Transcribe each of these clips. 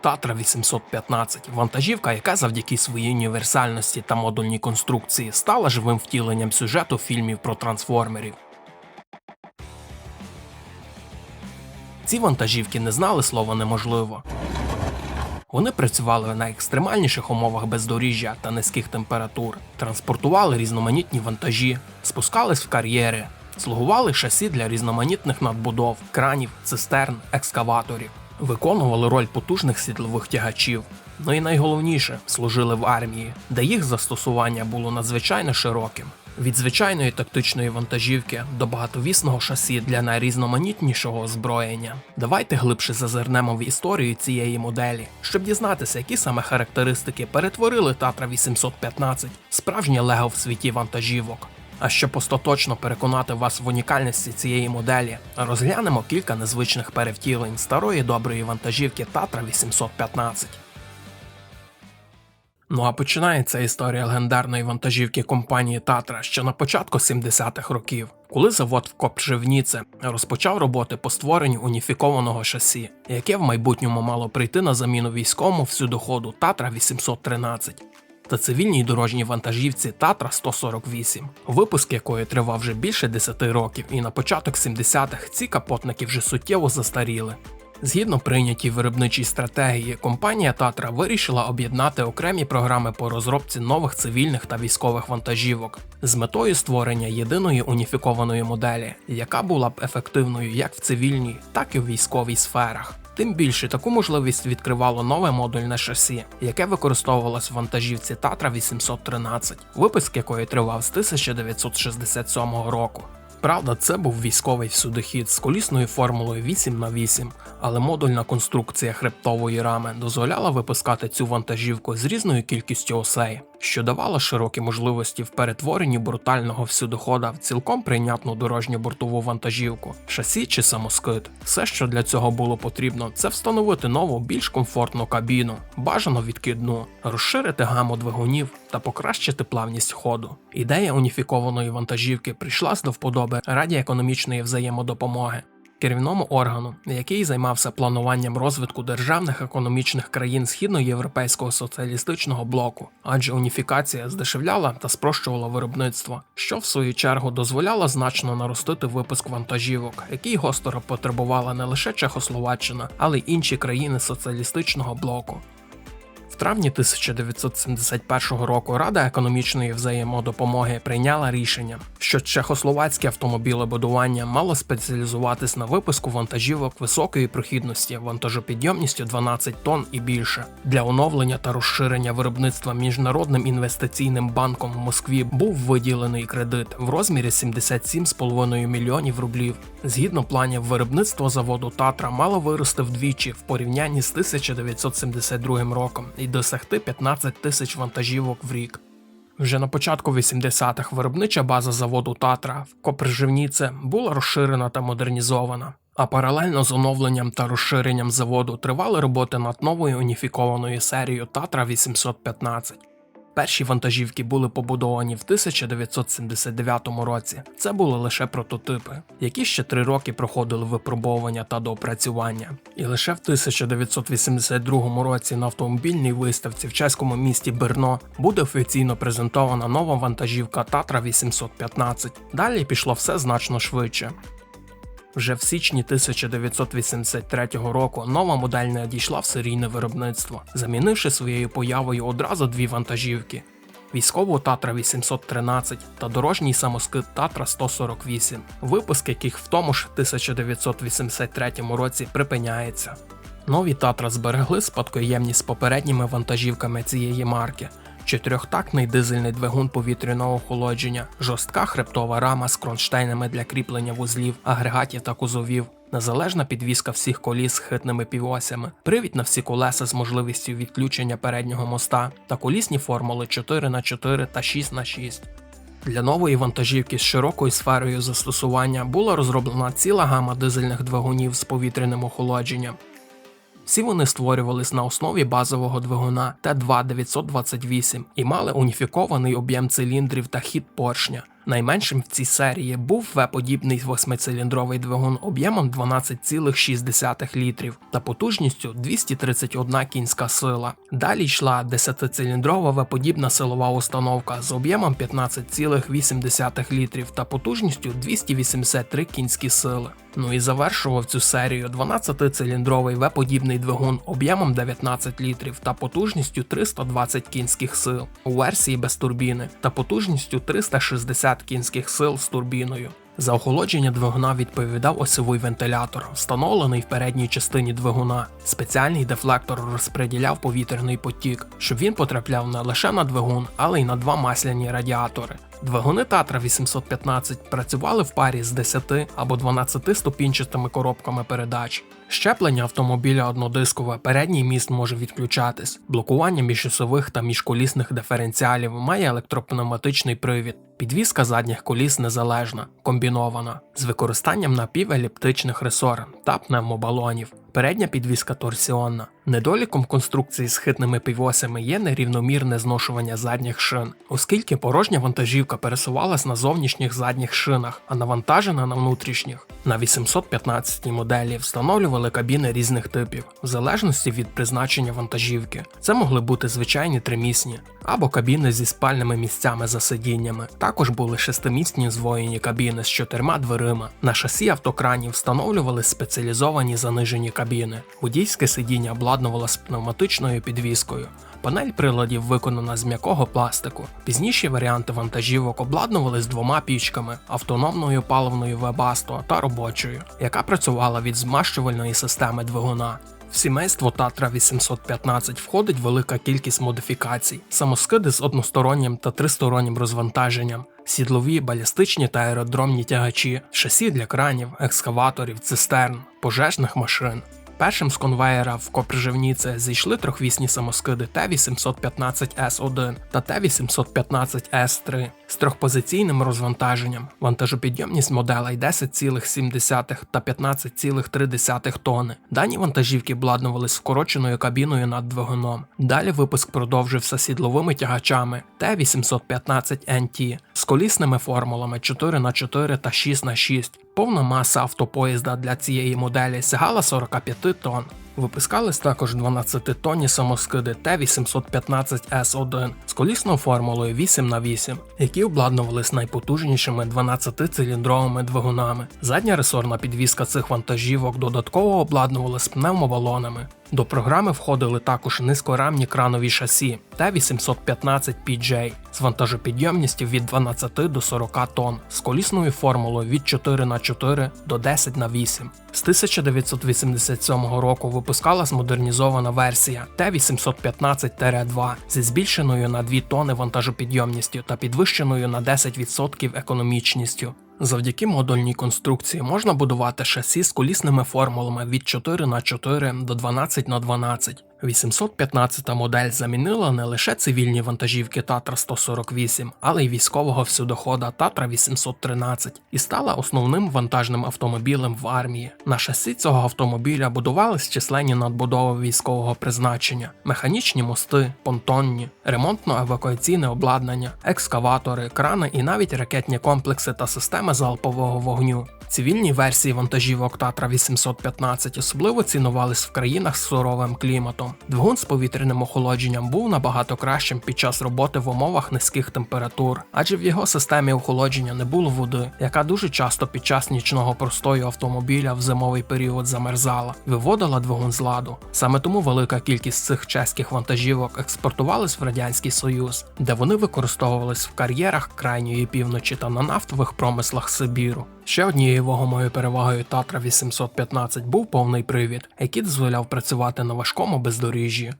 Татра 815 вантажівка, яка завдяки своїй універсальності та модульній конструкції стала живим втіленням сюжету фільмів про трансформерів. Ці вантажівки не знали слова неможливо. Вони працювали на екстремальніших умовах бездоріжжя та низьких температур, транспортували різноманітні вантажі, спускались в кар'єри, слугували шасі для різноманітних надбудов, кранів, цистерн, екскаваторів, виконували роль потужних світлових тягачів. Ну і найголовніше служили в армії, де їх застосування було надзвичайно широким. Від звичайної тактичної вантажівки до багатовісного шасі для найрізноманітнішого озброєння. Давайте глибше зазирнемо в історію цієї моделі, щоб дізнатися, які саме характеристики перетворили Татра 815, справжнє лего в світі вантажівок. А щоб остаточно переконати вас в унікальності цієї моделі, розглянемо кілька незвичних перевтілень старої доброї вантажівки Татра 815. Ну а починається історія легендарної вантажівки компанії Татра ще на початку 70-х років, коли завод в Копчевніце розпочав роботи по створенню уніфікованого шасі, яке в майбутньому мало прийти на заміну військовому всюдоходу Татра 813 та цивільній дорожній вантажівці Татра 148, випуск якої тривав вже більше 10 років, і на початок 70-х ці капотники вже суттєво застаріли. Згідно прийнятій виробничій стратегії, компанія Татра вирішила об'єднати окремі програми по розробці нових цивільних та військових вантажівок з метою створення єдиної уніфікованої моделі, яка була б ефективною як в цивільній, так і в військовій сферах. Тим більше таку можливість відкривало нове модульне шасі, яке використовувалось в вантажівці Татра 813, випуск якої тривав з 1967 року. Правда, це був військовий всюдохід з колісною формулою 8 на 8 але модульна конструкція хребтової рами дозволяла випускати цю вантажівку з різною кількістю осей, що давало широкі можливості в перетворенні брутального всюдохода в цілком прийнятну дорожню бортову вантажівку, шасі чи самоскид. Все, що для цього було потрібно, це встановити нову, більш комфортну кабіну, бажано відкидну, розширити гаму двигунів та покращити плавність ходу. Ідея уніфікованої вантажівки прийшла з до вподоби раді економічної взаємодопомоги керівному органу, який займався плануванням розвитку державних економічних країн східноєвропейського соціалістичного блоку, адже уніфікація здешевляла та спрощувала виробництво, що в свою чергу дозволяло значно наростити випуск вантажівок, який гостро потребувала не лише Чехословаччина, але й інші країни соціалістичного блоку травні 1971 року Рада економічної взаємодопомоги прийняла рішення, що чехословацьке автомобілебудування мало спеціалізуватись на випуску вантажівок високої прохідності, вантажопідйомністю 12 тонн і більше. Для оновлення та розширення виробництва міжнародним інвестиційним банком в Москві був виділений кредит в розмірі 77,5 мільйонів рублів. Згідно планів, виробництво заводу Татра мало вирости вдвічі в порівнянні з 1972 роком і досягти 15 тисяч вантажівок в рік. Вже на початку 80-х виробнича база заводу Татра в Коприжівніце була розширена та модернізована, а паралельно з оновленням та розширенням заводу тривали роботи над новою уніфікованою серією Татра 815. Перші вантажівки були побудовані в 1979 році. Це були лише прототипи, які ще три роки проходили випробовування та доопрацювання. І лише в 1982 році на автомобільній виставці в чеському місті Берно буде офіційно презентована нова вантажівка Татра 815. Далі пішло все значно швидше. Вже в січні 1983 року нова модель не одійшла в серійне виробництво, замінивши своєю появою одразу дві вантажівки. Військову Татра 813 та дорожній самоскид Татра 148, випуск яких в тому ж 1983 році припиняється. Нові Татра зберегли спадкоємність з попередніми вантажівками цієї марки, чотирьохтактний дизельний двигун повітряного охолодження, жорстка хребтова рама з кронштейнами для кріплення вузлів, агрегатів та кузовів, незалежна підвізка всіх коліс з хитними півосями, привід на всі колеса з можливістю відключення переднього моста та колісні формули 4х4 та 6х6. Для нової вантажівки з широкою сферою застосування була розроблена ціла гама дизельних двигунів з повітряним охолодженням, всі вони створювались на основі базового двигуна Т2 928 і мали уніфікований об'єм циліндрів та хід поршня. Найменшим в цій серії був В-подібний восьмициліндровий двигун об'ємом 12,6 літрів та потужністю 231 кінська сила. Далі йшла 10-циліндрова В-подібна силова установка з об'ємом 15,8 літрів та потужністю 283 кінські сили. Ну і завершував цю серію 12-циліндровий В-подібний двигун об'ємом 19 літрів та потужністю 320 кінських сил у версії без турбіни та потужністю 360 кінських сил з турбіною. За охолодження двигуна відповідав осьовий вентилятор, встановлений в передній частині двигуна. Спеціальний дефлектор розподіляв повітряний потік, щоб він потрапляв не лише на двигун, але й на два масляні радіатори. Двигуни Татра 815 працювали в парі з 10 або 12 ступінчатими коробками передач. Щеплення автомобіля однодискове, передній міст може відключатись. Блокування міжосових та міжколісних диференціалів має електропневматичний привід. Підвізка задніх коліс незалежна, комбінована, з використанням напівеліптичних ресор та пневмобалонів. Передня підвізка торсіонна. Недоліком конструкції з хитними півосями є нерівномірне зношування задніх шин, оскільки порожня вантажівка пересувалась на зовнішніх задніх шинах, а навантажена на внутрішніх. На 815 моделі встановлювали кабіни різних типів, в залежності від призначення вантажівки. Це могли бути звичайні тримісні або кабіни зі спальними місцями за сидіннями. Також були шестимісні звоєні кабіни з чотирма дверима. На шасі автокранів встановлювали спеціалізовані занижені кабіни. Водійське сидіння обладнувалось пневматичною підвіскою. Панель приладів виконана з м'якого пластику. Пізніші варіанти вантажівок обладнували з двома пічками автономною паливною вебасто та робочою, яка працювала від змащувальної системи двигуна. В сімейство Татра 815 входить велика кількість модифікацій, самоскиди з одностороннім та тристороннім розвантаженням, сідлові, балістичні та аеродромні тягачі, шасі для кранів, екскаваторів, цистерн, пожежних машин. Першим з конвеєра в Копржевніце зійшли трьохвісні самоскиди Т-815С1 та Т-815С3 з трьохпозиційним розвантаженням. Вантажопідйомність моделей 10,7 та 15,3 тонни. Дані вантажівки обладнувались вкороченою кабіною над двигуном. Далі випуск продовжився сідловими тягачами Т-815NT з колісними формулами 4х4 та 6х6. Повна маса автопоїзда для цієї моделі сягала 45 тонн. Випускались також 12-тонні самоскиди Т-815С1 з колісною формулою 8х8, які обладнувались найпотужнішими 12-циліндровими двигунами. Задня ресорна підвізка цих вантажівок додатково обладнувалась пневмобалонами. До програми входили також низькорамні кранові шасі Т-815PJ з вантажопідйомністю від 12 до 40 тонн з колісною формулою від 4 х 4 до 10 х 8 З 1987 року випускалась модернізована версія Т-815-2 зі збільшеною на 2 тонни вантажопідйомністю та підвищеною на 10% економічністю. Завдяки модульній конструкції можна будувати шасі з колісними формулами від 4 х 4 до 12 х 12 815 модель замінила не лише цивільні вантажівки Татра 148, але й військового всюдохода Татра 813 і стала основним вантажним автомобілем в армії. На шасі цього автомобіля будувались численні надбудови військового призначення, механічні мости, понтонні, ремонтно-евакуаційне обладнання, екскаватори, крани і навіть ракетні комплекси та системи залпового вогню. Цивільні версії вантажівок Татра 815 особливо цінувались в країнах з суровим кліматом. Двигун з повітряним охолодженням був набагато кращим під час роботи в умовах низьких температур, адже в його системі охолодження не було води, яка дуже часто під час нічного простою автомобіля в зимовий період замерзала, виводила двигун з ладу. Саме тому велика кількість цих чеських вантажівок експортувались в Радянський Союз, де вони використовувались в кар'єрах крайньої півночі та на нафтових промислах Сибіру. Ще однією вагомою перевагою Татра 815 був повний привід, який дозволяв працювати на важкому бездоріжжі.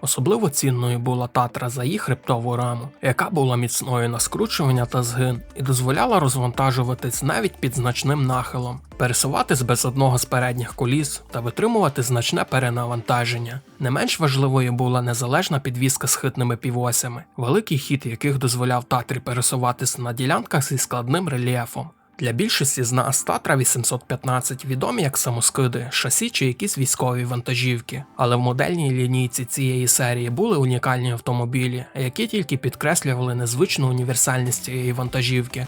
Особливо цінною була Татра за її хребтову раму, яка була міцною на скручування та згин і дозволяла розвантажуватись навіть під значним нахилом, пересуватись без одного з передніх коліс та витримувати значне перенавантаження. Не менш важливою була незалежна підвізка з хитними півосями, великий хід яких дозволяв Татрі пересуватись на ділянках зі складним рельєфом. Для більшості з нас Татра 815 відомі як самоскиди, шасі чи якісь військові вантажівки. Але в модельній лінійці цієї серії були унікальні автомобілі, які тільки підкреслювали незвичну універсальність цієї вантажівки.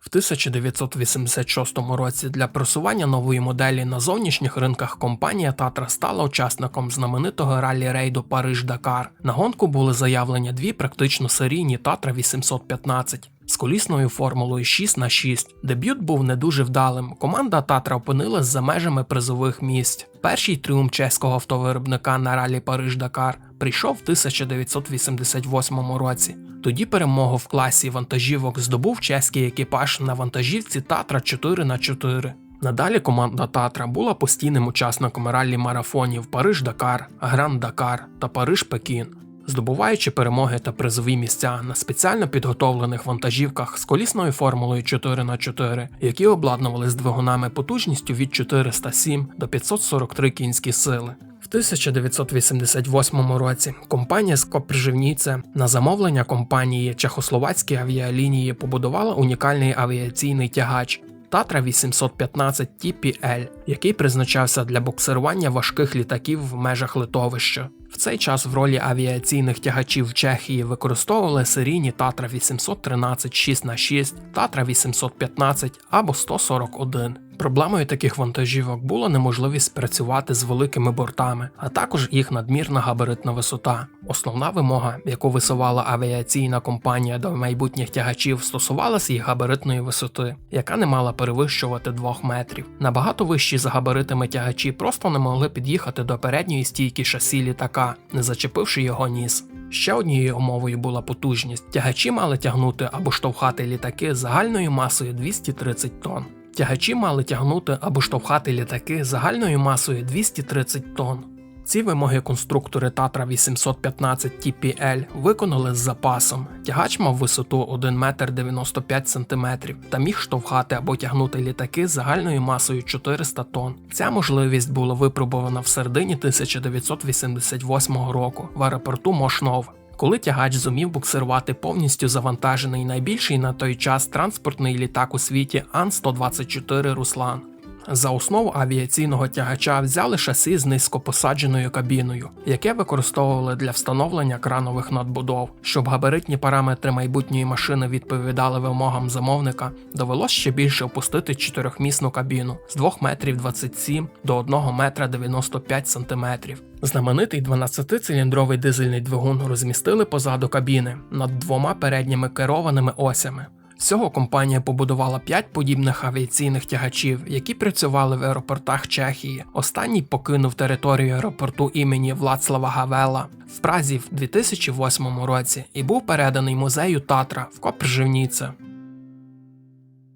В 1986 році для просування нової моделі на зовнішніх ринках компанія Татра стала учасником знаменитого раллі-рейду Париж-Дакар. На гонку були заявлені дві практично серійні Татра 815 з колісною формулою 6 на 6 Дебют був не дуже вдалим. Команда Татра опинилась за межами призових місць. Перший тріумф чеського автовиробника на ралі Париж-Дакар прийшов в 1988 році. Тоді перемогу в класі вантажівок здобув чеський екіпаж на вантажівці Татра 4 на 4 Надалі команда Татра була постійним учасником раллі марафонів Париж-Дакар, Гранд-Дакар та Париж-Пекін, здобуваючи перемоги та призові місця на спеціально підготовлених вантажівках з колісною формулою 4х4, які обладнували з двигунами потужністю від 407 до 543 кінські сили. В 1988 році компанія Скопрживніце на замовлення компанії Чехословацькі авіалінії побудувала унікальний авіаційний тягач. Татра 815 TPL, який призначався для буксирування важких літаків в межах литовища. Цей час в ролі авіаційних тягачів Чехії використовували серійні Татра 813 6х6, Татра 815 або 141. Проблемою таких вантажівок була неможливість працювати з великими бортами, а також їх надмірна габаритна висота. Основна вимога, яку висувала авіаційна компанія до майбутніх тягачів, стосувалася їх габаритної висоти, яка не мала перевищувати 2 метрів. Набагато вищі за габаритами тягачі просто не могли під'їхати до передньої стійки шасі літака, не зачепивши його ніс. Ще однією умовою була потужність. Тягачі мали тягнути або штовхати літаки загальною масою 230 тонн. Тягачі мали тягнути або штовхати літаки загальною масою 230 тонн. Ці вимоги конструктори Татра 815 TPL виконали з запасом. Тягач мав висоту 1 метр 95 см та міг штовхати або тягнути літаки загальною масою 400 тонн. Ця можливість була випробована в середині 1988 року в аеропорту Мошнов. Коли тягач зумів буксирувати повністю завантажений найбільший на той час транспортний літак у світі Ан-124 Руслан. За основу авіаційного тягача взяли шасі з низькопосадженою кабіною, яке використовували для встановлення кранових надбудов. Щоб габаритні параметри майбутньої машини відповідали вимогам замовника, довелось ще більше опустити чотирьохмісну кабіну з 2 метрів 27 до 1 метра 95 сантиметрів. Знаменитий 12-циліндровий дизельний двигун розмістили позаду кабіни над двома передніми керованими осями. Всього компанія побудувала 5 подібних авіаційних тягачів, які працювали в аеропортах Чехії. Останній покинув територію аеропорту імені Влацлава Гавела в Празі в 2008 році і був переданий музею Татра в Копрживніце.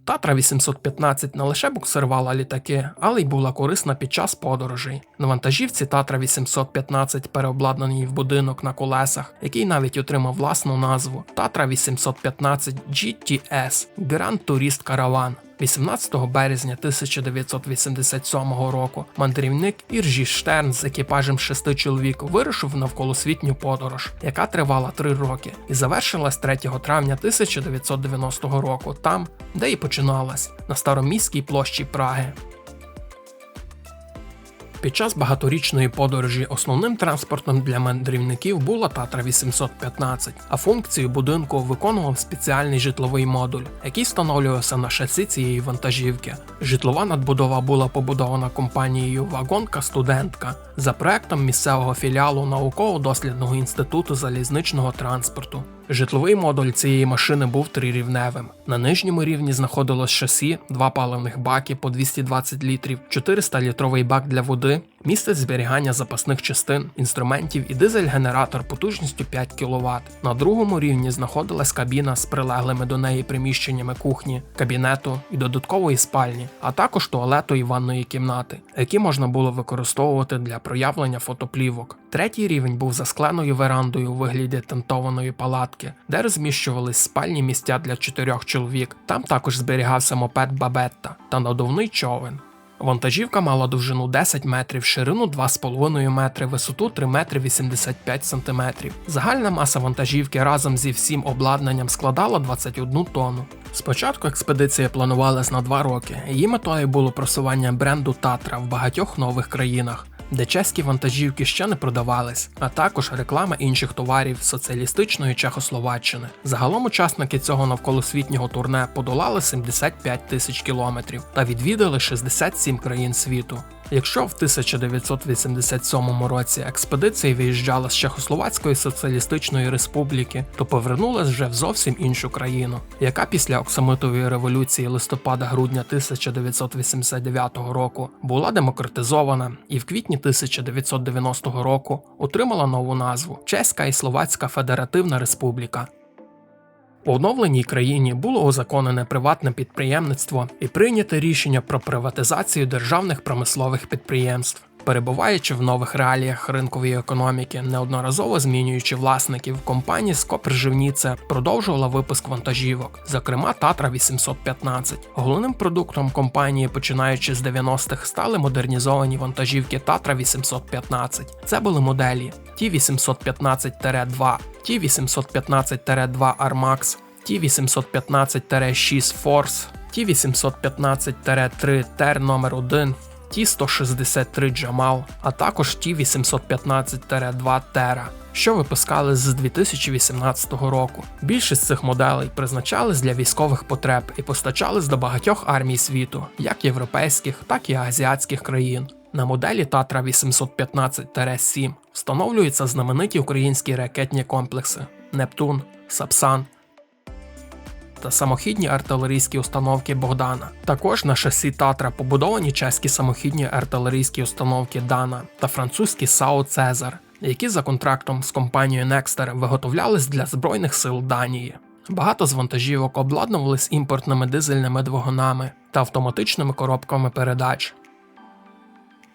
Татра 815 не лише буксирувала літаки, але й була корисна під час подорожей. На вантажівці Татра 815 переобладнаній в будинок на колесах, який навіть отримав власну назву Татра 815 GTS Grand Tourist Caravan. 18 березня 1987 року мандрівник Іржі Штерн з екіпажем шести чоловік вирушив навколосвітню подорож, яка тривала три роки, і завершилась 3 травня 1990 року, там, де і починалась, на староміській площі Праги. Під час багаторічної подорожі основним транспортом для мандрівників була Татра 815, а функцію будинку виконував спеціальний житловий модуль, який встановлювався на шасі цієї вантажівки. Житлова надбудова була побудована компанією Вагонка Студентка за проектом місцевого філіалу науково-дослідного інституту залізничного транспорту. Житловий модуль цієї машини був трирівневим. На нижньому рівні знаходилось шасі, два паливних баки по 220 літрів, 400-літровий бак для води, місце зберігання запасних частин, інструментів і дизель-генератор потужністю 5 кВт. На другому рівні знаходилась кабіна з прилеглими до неї приміщеннями кухні, кабінету і додаткової спальні, а також туалету і ванної кімнати, які можна було використовувати для проявлення фотоплівок. Третій рівень був за скленою верандою у вигляді тентованої палатки, де розміщувались спальні місця для чотирьох чоловік. Там також зберігався мопед Бабетта та надувний човен. Вантажівка мала довжину 10 метрів, ширину 2,5 метри, висоту 3 метри 85 сантиметрів. Загальна маса вантажівки разом зі всім обладнанням складала 21 тонну. Спочатку експедиція планувалась на два роки. Її метою було просування бренду Татра в багатьох нових країнах. Де чеські вантажівки ще не продавались, а також реклама інших товарів соціалістичної Чехословаччини. Загалом учасники цього навколосвітнього турне подолали 75 тисяч кілометрів та відвідали 67 країн світу. Якщо в 1987 році експедиція виїжджала з Чехословацької соціалістичної республіки, то повернулась вже в зовсім іншу країну, яка після Оксамитової революції листопада-грудня 1989 року була демократизована і в квітні 1990 року отримала нову назву Чеська і Словацька Федеративна Республіка. У оновленій країні було узаконене приватне підприємництво і прийнято рішення про приватизацію державних промислових підприємств. Перебуваючи в нових реаліях ринкової економіки, неодноразово змінюючи власників, компанія Скопрживніце продовжувала випуск вантажівок, зокрема Татра 815. Головним продуктом компанії, починаючи з 90-х, стали модернізовані вантажівки Татра 815. Це були моделі Т815-2, Т815-2 Armax, Т815-6 Force, Т815-3 Тер номер 1 Ті-163 Джамал, а також Ті-815-2 Тера, що випускали з 2018 року. Більшість цих моделей призначались для військових потреб і постачались до багатьох армій світу, як європейських, так і азіатських країн. На моделі Татра 815-7 встановлюються знамениті українські ракетні комплекси Нептун, Сапсан, та самохідні артилерійські установки Богдана. Також на шасі Татра побудовані чеські самохідні артилерійські установки Дана та французькі САО Цезар, які за контрактом з компанією Некстер виготовлялись для Збройних сил Данії. Багато з вантажівок обладнувались імпортними дизельними двигунами та автоматичними коробками передач.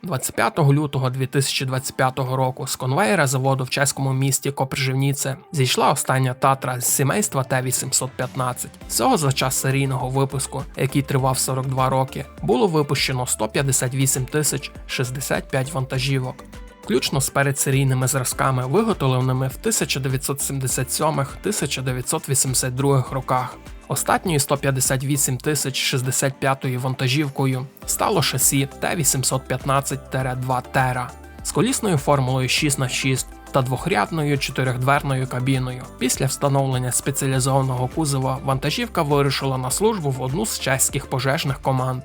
25 лютого 2025 року з конвейера заводу в чеському місті Копрживніце зійшла остання татра з сімейства Т-815. Всього за час серійного випуску, який тривав 42 роки, було випущено 158 тисяч 65 вантажівок. Включно з передсерійними зразками, виготовленими в 1987-1982 роках. Остатньою 158 тисяч 65 вантажівкою стало шасі Т-815-2 Тера з колісною формулою 6х6 та двохрядною чотирьохдверною кабіною. Після встановлення спеціалізованого кузова вантажівка вирушила на службу в одну з чеських пожежних команд.